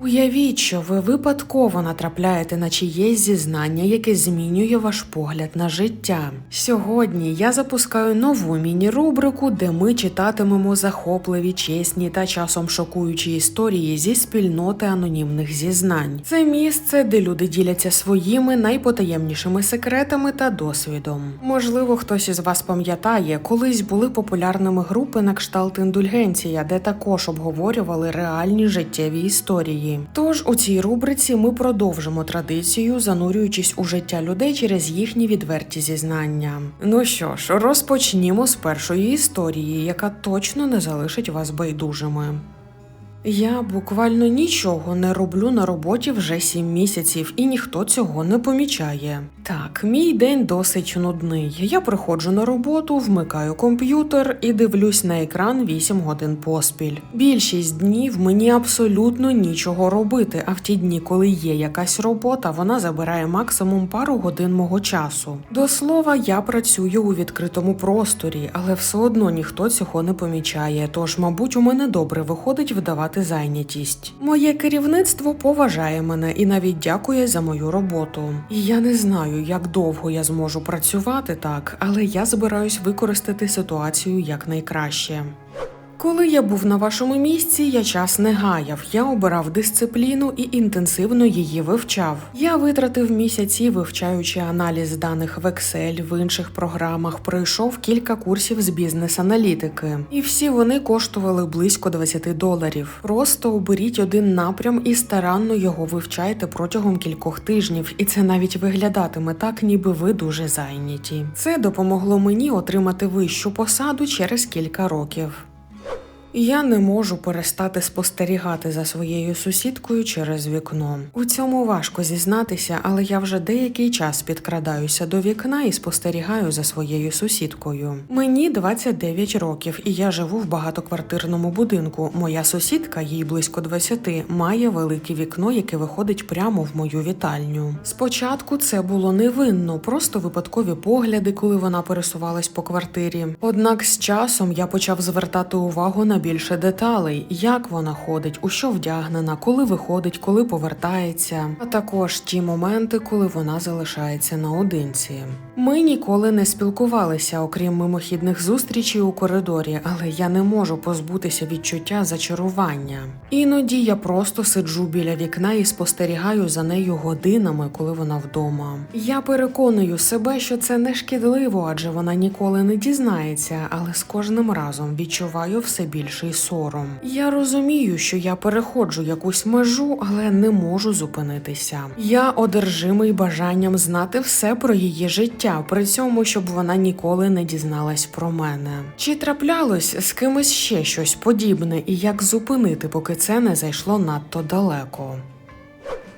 Уявіть, що ви випадково натрапляєте на чиєсь зізнання, яке змінює ваш погляд на життя. Сьогодні я запускаю нову міні-рубрику, де ми читатимемо захопливі, чесні та часом шокуючі історії зі спільноти анонімних зізнань. Це місце, де люди діляться своїми найпотаємнішими секретами та досвідом. Можливо, хтось із вас пам'ятає, колись були популярними групи на кшталт індульгенція, де також обговорювали реальні життєві історії. Тож у цій рубриці ми продовжимо традицію, занурюючись у життя людей через їхні відверті зізнання. Ну що ж, розпочнімо з першої історії, яка точно не залишить вас байдужими. Я буквально нічого не роблю на роботі вже сім місяців, і ніхто цього не помічає. Так, мій день досить нудний. Я приходжу на роботу, вмикаю комп'ютер і дивлюсь на екран 8 годин поспіль. Більшість днів мені абсолютно нічого робити, а в ті дні, коли є якась робота, вона забирає максимум пару годин мого часу. До слова, я працюю у відкритому просторі, але все одно ніхто цього не помічає. Тож, мабуть, у мене добре виходить вдавати зайнятість. Моє керівництво поважає мене і навіть дякує за мою роботу. І я не знаю, як довго я зможу працювати так, але я збираюсь використати ситуацію якнайкраще. Коли я був на вашому місці, я час не гаяв. Я обирав дисципліну і інтенсивно її вивчав. Я витратив місяці, вивчаючи аналіз даних в Excel, в інших програмах, пройшов кілька курсів з бізнес-аналітики, і всі вони коштували близько 20 доларів. Просто оберіть один напрям і старанно його вивчайте протягом кількох тижнів, і це навіть виглядатиме так, ніби ви дуже зайняті. Це допомогло мені отримати вищу посаду через кілька років. Я не можу перестати спостерігати за своєю сусідкою через вікно. У цьому важко зізнатися, але я вже деякий час підкрадаюся до вікна і спостерігаю за своєю сусідкою. Мені 29 років, і я живу в багатоквартирному будинку. Моя сусідка, їй близько 20, має велике вікно, яке виходить прямо в мою вітальню. Спочатку це було невинно, просто випадкові погляди, коли вона пересувалась по квартирі. Однак з часом я почав звертати увагу на більше деталей, як вона ходить, у що вдягнена, коли виходить, коли повертається, а також ті моменти, коли вона залишається наодинці. Ми ніколи не спілкувалися, окрім мимохідних зустрічей у коридорі, але я не можу позбутися відчуття зачарування. Іноді я просто сиджу біля вікна і спостерігаю за нею годинами, коли вона вдома. Я переконую себе, що це не шкідливо, адже вона ніколи не дізнається, але з кожним разом відчуваю все більший сором. Я розумію, що я переходжу якусь межу, але не можу зупинитися. Я одержимий бажанням знати все про її життя, при цьому, щоб вона ніколи не дізналась про мене. Чи траплялось з кимось ще щось подібне, і як зупинити, поки це не зайшло надто далеко?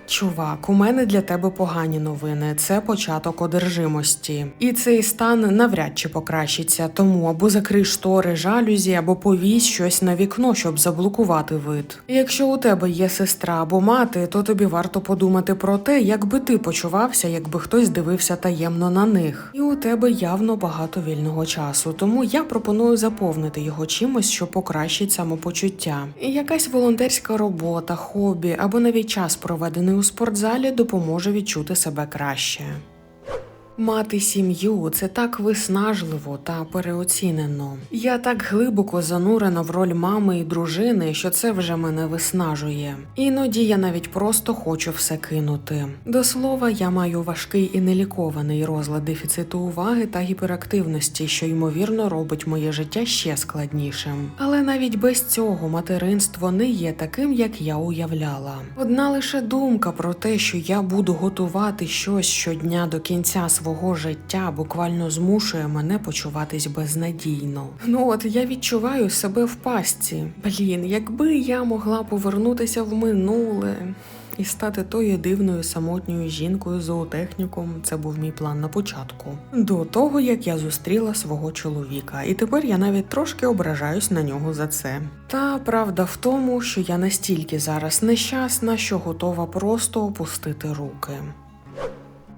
Чувак, у мене для тебе погані новини. Це початок одержимості. І цей стан навряд чи покращиться, тому або закрий штори жалюзі, або повісь щось на вікно, щоб заблокувати вид. Якщо у тебе є сестра або мати, то тобі варто подумати про те, як би ти почувався, якби хтось дивився таємно на них. І у тебе явно багато вільного часу, тому я пропоную заповнити його чимось, що покращить самопочуття. Якась волонтерська робота, хобі або навіть час проведений у спортзалі допоможе відчути себе краще. Мати сім'ю це так виснажливо та переоцінено. Я так глибоко занурена в роль мами і дружини, що це вже мене виснажує. Іноді я навіть просто хочу все кинути. До слова, я маю важкий і нелікований розлад дефіциту уваги та гіперактивності, що ймовірно робить моє життя ще складнішим. Але навіть без цього материнство не є таким, як я уявляла. Одна лише думка про те, що я буду готувати щось щодня до кінця свого життя, буквально змушує мене почуватись безнадійно. Ну от я відчуваю себе в пастці. Блін, якби я могла повернутися в минуле. І стати тою дивною самотньою жінкою зоотехніком це був мій план на початку. До того як я зустріла свого чоловіка, і тепер я навіть трошки ображаюсь на нього за це. Та правда в тому, що я настільки зараз нещасна, що готова просто опустити руки.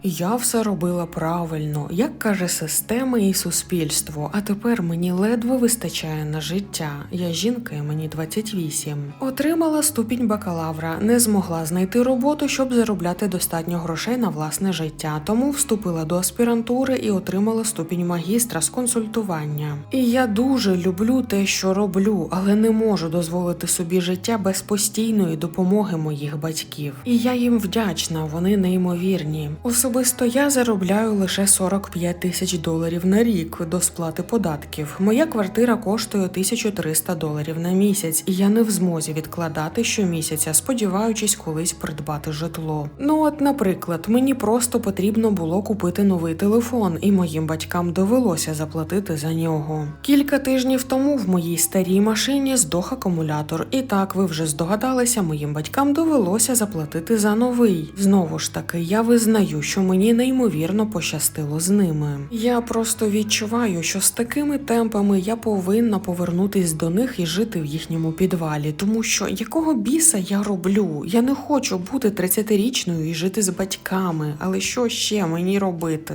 Я все робила правильно, як каже система і суспільство. А тепер мені ледве вистачає на життя. Я жінка, і мені 28. Отримала ступінь бакалавра, не змогла знайти роботу, щоб заробляти достатньо грошей на власне життя. Тому вступила до аспірантури і отримала ступінь магістра з консультування. І я дуже люблю те, що роблю, але не можу дозволити собі життя без постійної допомоги моїх батьків. І я їм вдячна, вони неймовірні. Особисто я заробляю лише 45 тисяч доларів на рік до сплати податків. Моя квартира коштує 1300 доларів на місяць, і я не в змозі відкладати щомісяця, сподіваючись колись придбати житло. Ну от, наприклад, мені просто потрібно було купити новий телефон, і моїм батькам довелося заплатити за нього. Кілька тижнів тому в моїй старій машині здох акумулятор, і так ви вже здогадалися, моїм батькам довелося заплатити за новий. Знову ж таки, я визнаю, що мені неймовірно пощастило з ними. Я просто відчуваю, що з такими темпами я повинна повернутись до них і жити в їхньому підвалі, тому що якого біса я роблю? Я не хочу бути 30-річною і жити з батьками, але що ще мені робити?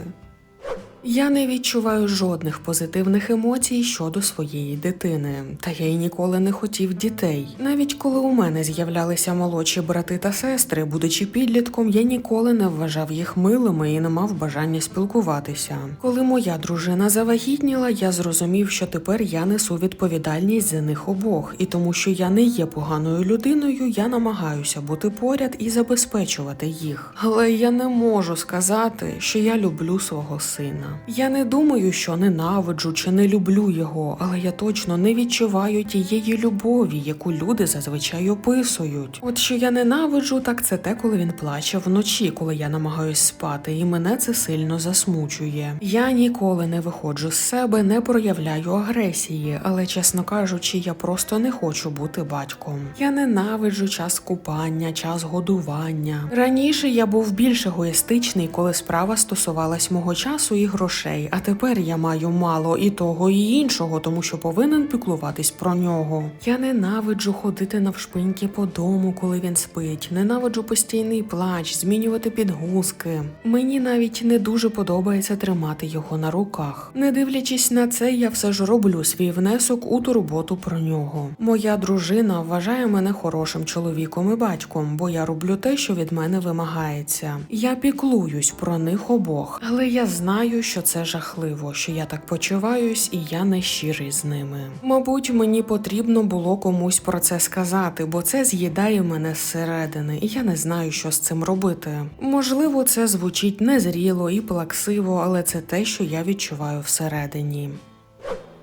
Я не відчуваю жодних позитивних емоцій щодо своєї дитини, та я й ніколи не хотів дітей. Навіть коли у мене з'являлися молодші брати та сестри, будучи підлітком, я ніколи не вважав їх милими і не мав бажання спілкуватися. Коли моя дружина завагітніла, я зрозумів, що тепер я несу відповідальність за них обох, і тому, що я не є поганою людиною, я намагаюся бути поряд і забезпечувати їх. Але я не можу сказати, що я люблю свого сина. Я не думаю, що ненавиджу чи не люблю його, але я точно не відчуваю тієї любові, яку люди зазвичай описують. От що я ненавиджу, так це те, коли він плаче вночі, коли я намагаюсь спати, і мене це сильно засмучує. Я ніколи не виходжу з себе, не проявляю агресії, але чесно кажучи, я просто не хочу бути батьком. Я ненавиджу час купання, час годування. Раніше я був більш егоїстичний, коли справа стосувалась мого часу і грошей, а тепер я маю мало і того, і іншого, тому що повинен піклуватись про нього. Я ненавиджу ходити навшпиньки по дому, коли він спить. Ненавиджу постійний плач, змінювати підгузки. Мені навіть не дуже подобається тримати його на руках. Не дивлячись на це, я все ж роблю свій внесок у турботу про нього. Моя дружина вважає мене хорошим чоловіком і батьком, бо я роблю те, що від мене вимагається. Я піклуюсь про них обох, але я знаю, що це жахливо, що я так почуваюсь, і я не щирий з ними. Мабуть, мені потрібно було комусь про це сказати, бо це з'їдає мене зсередини, і я не знаю, що з цим робити. Можливо, це звучить незріло і плаксиво, але це те, що я відчуваю всередині.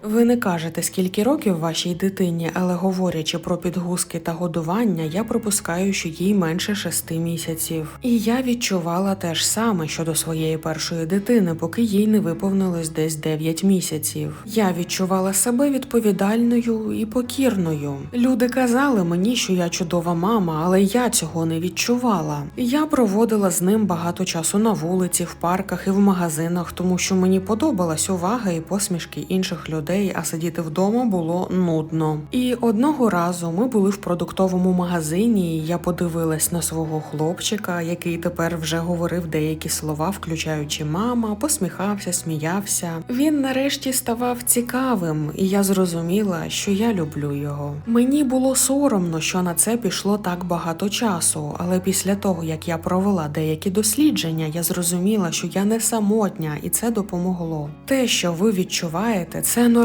Ви не кажете, скільки років вашій дитині, але говорячи про підгузки та годування, я припускаю, що їй менше шести місяців. І я відчувала те ж саме щодо своєї першої дитини, поки їй не виповнилось десь 9 місяців. Я відчувала себе відповідальною і покірною. Люди казали мені, що я чудова мама, але я цього не відчувала. Я проводила з ним багато часу на вулиці, в парках і в магазинах, тому що мені подобалась увага і посмішки інших людей, а сидіти вдома було нудно. І одного разу ми були в продуктовому магазині. і Я подивилась на свого хлопчика, який тепер вже говорив деякі слова, включаючи мама, посміхався, сміявся. Він нарешті ставав цікавим, і я зрозуміла, що я люблю його. Мені було соромно, що на це пішло так багато часу, але після того, як я провела деякі дослідження, я зрозуміла, що я не самотня, і це допомогло. Те, що ви відчуваєте, це нормально.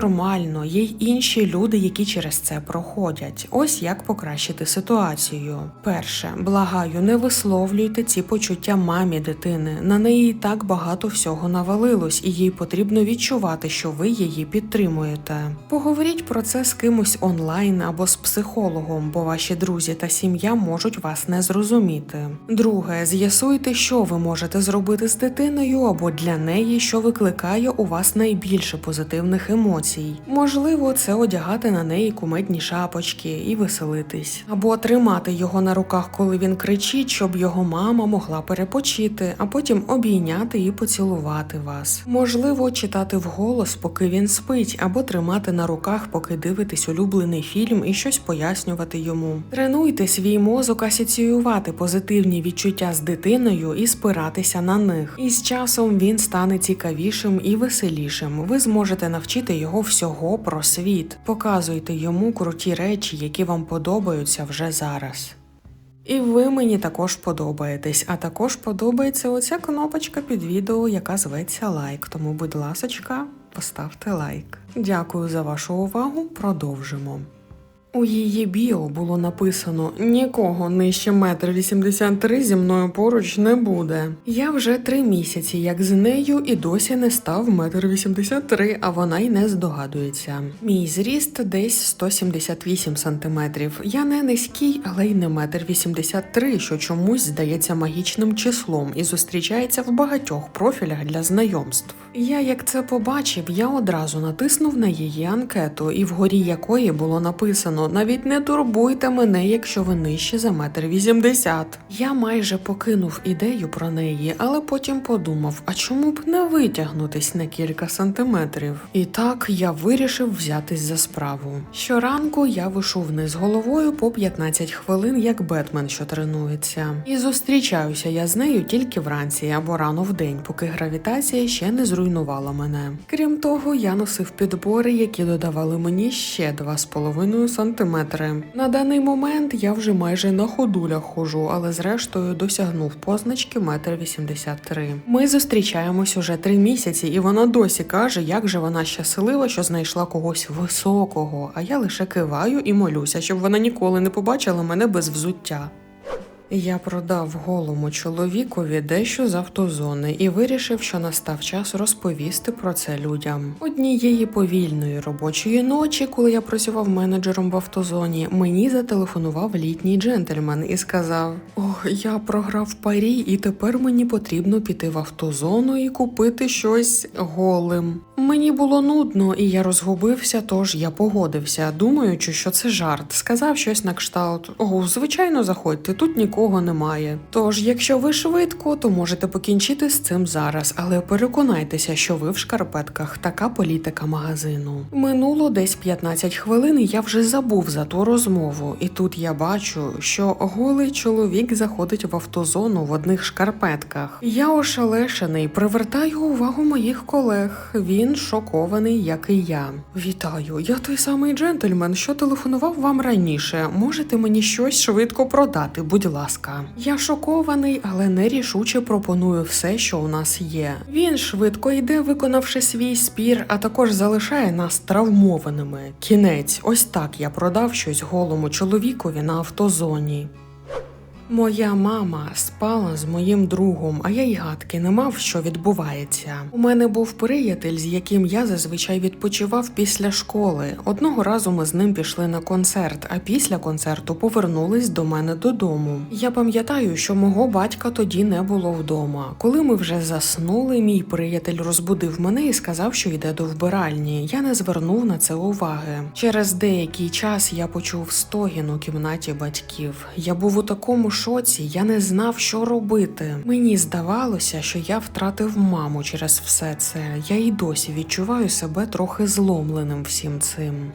Є й інші люди, які через це проходять. Ось як покращити ситуацію. Перше, благаю, не висловлюйте ці почуття мамі дитини. На неї і так багато всього навалилось, і їй потрібно відчувати, що ви її підтримуєте. Поговоріть про це з кимось онлайн або з психологом, бо ваші друзі та сім'я можуть вас не зрозуміти. Друге, з'ясуйте, що ви можете зробити з дитиною або для неї, що викликає у вас найбільше позитивних емоцій. Емоцій. Можливо, це одягати на неї куметні шапочки і веселитись, або тримати його на руках, коли він кричить, щоб його мама могла перепочити, а потім обійняти і поцілувати вас. Можливо, читати вголос, поки він спить, або тримати на руках, поки дивитесь улюблений фільм і щось пояснювати йому. Тренуйте свій мозок асоціювати позитивні відчуття з дитиною і спиратися на них. І з часом він стане цікавішим і веселішим. Ви зможете навчити його всього про світ. Показуйте йому круті речі, які вам подобаються вже зараз. І ви мені також подобаєтесь, а також подобається оця кнопочка під відео, яка зветься лайк. Тому, будь ласочка, поставте лайк. Дякую за вашу увагу. Продовжимо. У її біо було написано нікого нижче метр вісімдесят три зі мною поруч не буде. Я вже три місяці, як з нею, і досі не став метр вісімдесят три, а вона й не здогадується. Мій зріст десь 178 сантиметрів. Я не низький, але й не метр вісімдесят три, що чомусь здається магічним числом і зустрічається в багатьох профілях для знайомств. Я як це побачив, я одразу натиснув на її анкету, і вгорі якої було написано: навіть не турбуйте мене, якщо ви нижче за метр вісімдесят. Я майже покинув ідею про неї, але потім подумав: а чому б не витягнутись на кілька сантиметрів? І так я вирішив взятись за справу. Щоранку я вишу вниз головою по 15 хвилин, як Бетмен, що тренується. І зустрічаюся я з нею тільки вранці або рано в день, поки гравітація ще не зруйнувала мене. Крім того, я носив підбори, які додавали мені ще 2,5 сантиметри. На даний момент я вже майже на ходулях хожу, але зрештою досягнув позначки 1,83 м. Ми зустрічаємось уже три місяці, і вона досі каже, як же вона щаслива, що знайшла когось високого. А я лише киваю і молюся, щоб вона ніколи не побачила мене без взуття. Я продав голому чоловікові дещо з автозони і вирішив, що настав час розповісти про це людям. Однієї повільної робочої ночі, коли я працював менеджером в автозоні, мені зателефонував літній джентльмен і сказав: Ох, я програв парі, і тепер мені потрібно піти в автозону і купити щось голим. Мені було нудно, і я розгубився, тож я погодився, думаючи, що це жарт. Сказав щось на кшталт: О, звичайно, заходьте, тут нікого немає. Тож, якщо ви швидко, то можете покінчити з цим зараз, але переконайтеся, що ви в шкарпетках. Така політика магазину. Минуло десь 15 хвилин, і я вже забув за ту розмову. І тут я бачу, що голий чоловік заходить в автозону в одних шкарпетках. Я ошелешений, привертаю увагу моїх колег. Він шокований, як і я. Вітаю, я той самий джентльмен, що телефонував вам раніше. Можете мені щось швидко продати, будь ласка. Я шокований, але нерішуче пропоную все, що у нас є. Він швидко йде, виконавши свій спір, а також залишає нас травмованими. Кінець, ось так я продав щось голому чоловікові на автозоні. Моя мама спала з моїм другом, а я й гадки не мав, що відбувається. У мене був приятель, з яким я зазвичай відпочивав після школи. Одного разу ми з ним пішли на концерт, а після концерту повернулись до мене додому. Я пам'ятаю, що мого батька тоді не було вдома. Коли ми вже заснули, мій приятель розбудив мене і сказав, що йде до вбиральні. Я не звернув на це уваги. Через деякий час я почув стогін у кімнаті батьків. Я був у такому шоці, я не знав, що робити. Мені здавалося, що я втратив маму через все це. Я й досі відчуваю себе трохи зломленим всім цим.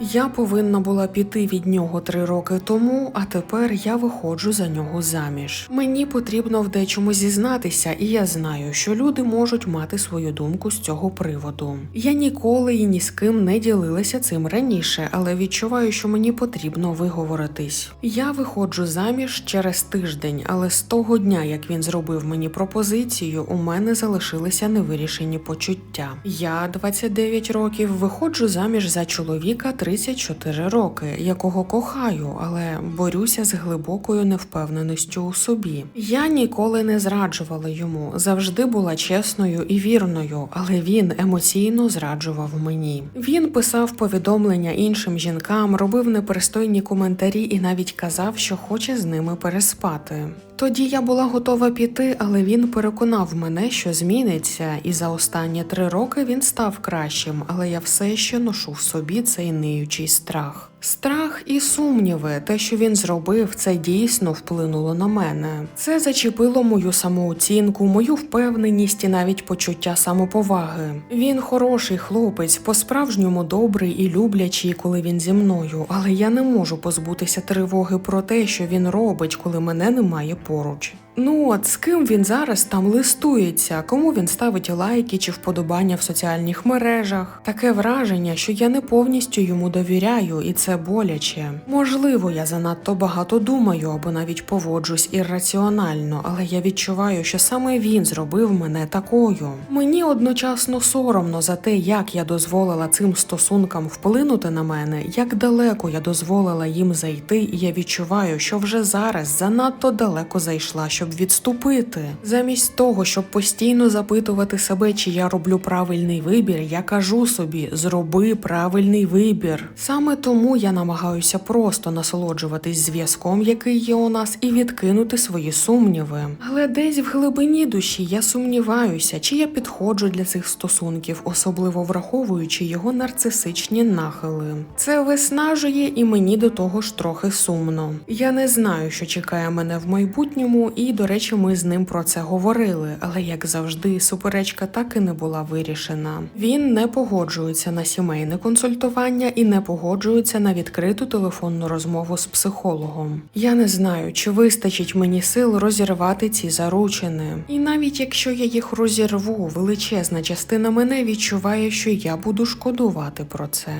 Я повинна була піти від нього три роки тому, а тепер я виходжу за нього заміж. Мені потрібно в дечому зізнатися, і я знаю, що люди можуть мати свою думку з цього приводу. Я ніколи і ні з ким не ділилася цим раніше, але відчуваю, що мені потрібно виговоритись. Я виходжу заміж через тиждень, але з того дня, як він зробив мені пропозицію, у мене залишилися невирішені почуття. Я 29 років виходжу заміж за чоловіка 34 роки, якого кохаю, але борюся з глибокою невпевненістю у собі. Я ніколи не зраджувала йому, завжди була чесною і вірною, але він емоційно зраджував мені. Він писав повідомлення іншим жінкам, робив непристойні коментарі і навіть казав, що хоче з ними переспати. Тоді я була готова піти, але він переконав мене, що зміниться, і за останні три роки він став кращим, але я все ще ношу в собі цей ниючий страх. Страх і сумніви, те, що він зробив, це дійсно вплинуло на мене. Це зачепило мою самооцінку, мою впевненість і навіть почуття самоповаги. Він хороший хлопець, по-справжньому добрий і люблячий, коли він зі мною, але я не можу позбутися тривоги про те, що він робить, коли мене немає поруч. Ну от з ким він зараз там листується, кому він ставить лайки чи вподобання в соціальних мережах. Таке враження, що я не повністю йому довіряю, і це боляче. Можливо, я занадто багато думаю або навіть поводжусь ірраціонально, але я відчуваю, що саме він зробив мене такою. Мені одночасно соромно за те, як я дозволила цим стосункам вплинути на мене, як далеко я дозволила їм зайти, і я відчуваю, що вже зараз занадто далеко зайшла, щоб відступити. Замість того, щоб постійно запитувати себе, чи я роблю правильний вибір, я кажу собі: зроби правильний вибір. Саме тому я намагаюся просто насолоджуватись зв'язком, який є у нас, і відкинути свої сумніви. Але десь в глибині душі я сумніваюся, чи я підходжу для цих стосунків, особливо враховуючи його нарцисичні нахили. Це виснажує і мені до того ж трохи сумно. Я не знаю, що чекає мене в майбутньому, і до речі, ми з ним про це говорили, але як завжди, суперечка так і не була вирішена. Він не погоджується на сімейне консультування і не погоджується на відкриту телефонну розмову з психологом. Я не знаю, чи вистачить мені сил розірвати ці заручини. І навіть якщо я їх розірву, величезна частина мене відчуває, що я буду шкодувати про це.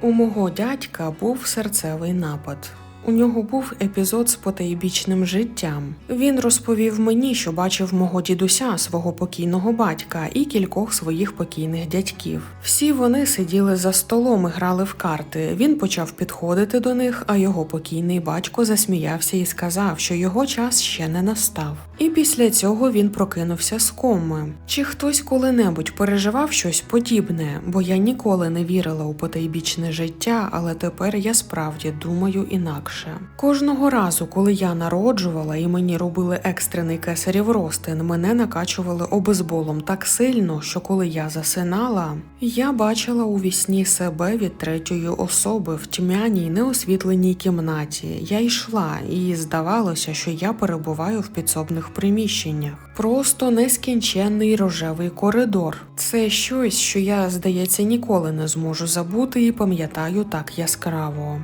У мого дядька був серцевий напад. У нього був епізод з потайбічним життям. Він розповів мені, що бачив мого дідуся, свого покійного батька, і кількох своїх покійних дядьків. Всі вони сиділи за столом і грали в карти. Він почав підходити до них, а його покійний батько засміявся і сказав, що його час ще не настав. І після цього він прокинувся з коми. Чи хтось коли-небудь переживав щось подібне? Бо я ніколи не вірила у потайбічне життя, але тепер я справді думаю інакше. Кожного разу, коли я народжувала і мені робили екстрений кесарів ростин, мене накачували обезболом так сильно, що коли я засинала, я бачила у вісні себе від третьої особи в тьмяній неосвітленій кімнаті. Я йшла, і здавалося, що я перебуваю в підсобних приміщеннях. Просто нескінченний рожевий коридор. Це щось, що я, здається, ніколи не зможу забути і пам'ятаю так яскраво.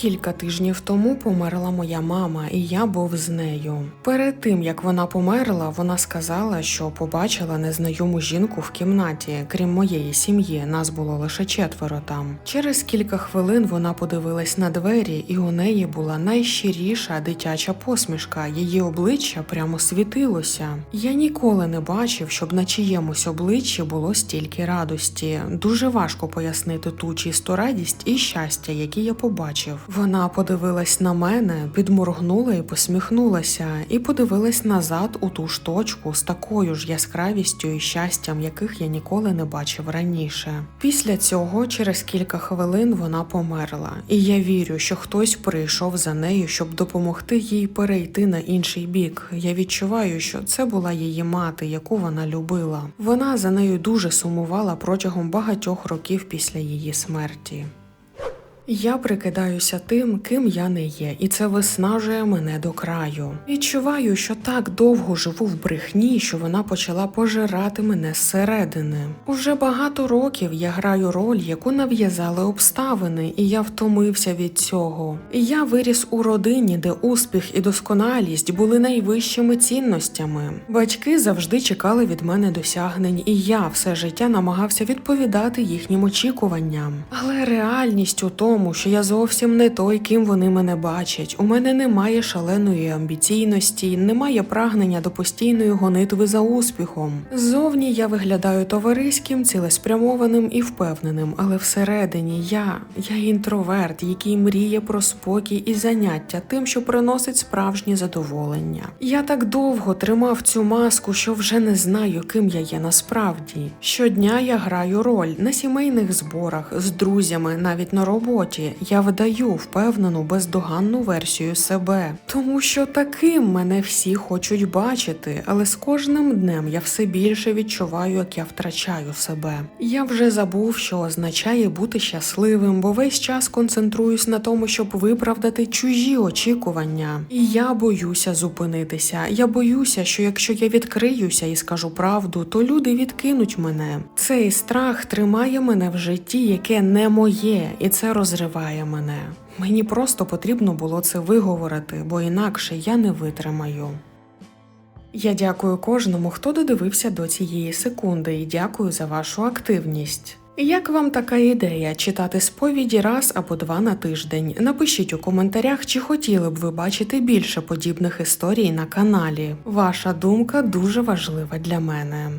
Кілька тижнів тому померла моя мама, і я був з нею. Перед тим як вона померла, вона сказала, що побачила незнайому жінку в кімнаті. Крім моєї сім'ї, нас було лише четверо там. Через кілька хвилин вона подивилась на двері, і у неї була найщиріша дитяча посмішка. Її обличчя прямо світилося. Я ніколи не бачив, щоб на чиємусь обличчі було стільки радості. Дуже важко пояснити ту чисту радість і щастя, які я побачив. Вона подивилась на мене, підморгнула і посміхнулася, і подивилась назад у ту ж точку з такою ж яскравістю і щастям, яких я ніколи не бачив раніше. Після цього, через кілька хвилин, вона померла, і я вірю, що хтось прийшов за нею, щоб допомогти їй перейти на інший бік. Я відчуваю, що це була її мати, яку вона любила. Вона за нею дуже сумувала протягом багатьох років після її смерті. Я прикидаюся тим, ким я не є, і це виснажує мене до краю. Відчуваю, що так довго живу в брехні, що вона почала пожирати мене зсередини. Уже багато років я граю роль, яку нав'язали обставини, і я втомився від цього. Я виріс у родині, де успіх і досконалість були найвищими цінностями. Батьки завжди чекали від мене досягнень, і я все життя намагався відповідати їхнім очікуванням. Але реальність у тому тому, що я зовсім не той, ким вони мене бачать. У мене немає шаленої амбіційності, немає прагнення до постійної гонитви за успіхом. Ззовні я виглядаю товариським, цілеспрямованим і впевненим, але всередині я, я інтроверт, який мріє про спокій і заняття тим, що приносить справжнє задоволення. Я так довго тримав цю маску, що вже не знаю, ким я є насправді. Щодня я граю роль на сімейних зборах з друзями, навіть на роботі роботі я видаю впевнену бездоганну версію себе, тому що таким мене всі хочуть бачити, але з кожним днем я все більше відчуваю, як я втрачаю себе. Я вже забув, що означає бути щасливим, бо весь час концентруюсь на тому, щоб виправдати чужі очікування. І я боюся зупинитися. Я боюся, що якщо я відкриюся і скажу правду, то люди відкинуть мене. Цей страх тримає мене в житті, яке не моє, і це розриває мене. Мені просто потрібно було це виговорити, бо інакше я не витримаю. Я дякую кожному, хто додивився до цієї секунди, і дякую за вашу активність. Як вам така ідея читати сповіді раз або два на тиждень? Напишіть у коментарях, чи хотіли б ви бачити більше подібних історій на каналі. Ваша думка дуже важлива для мене.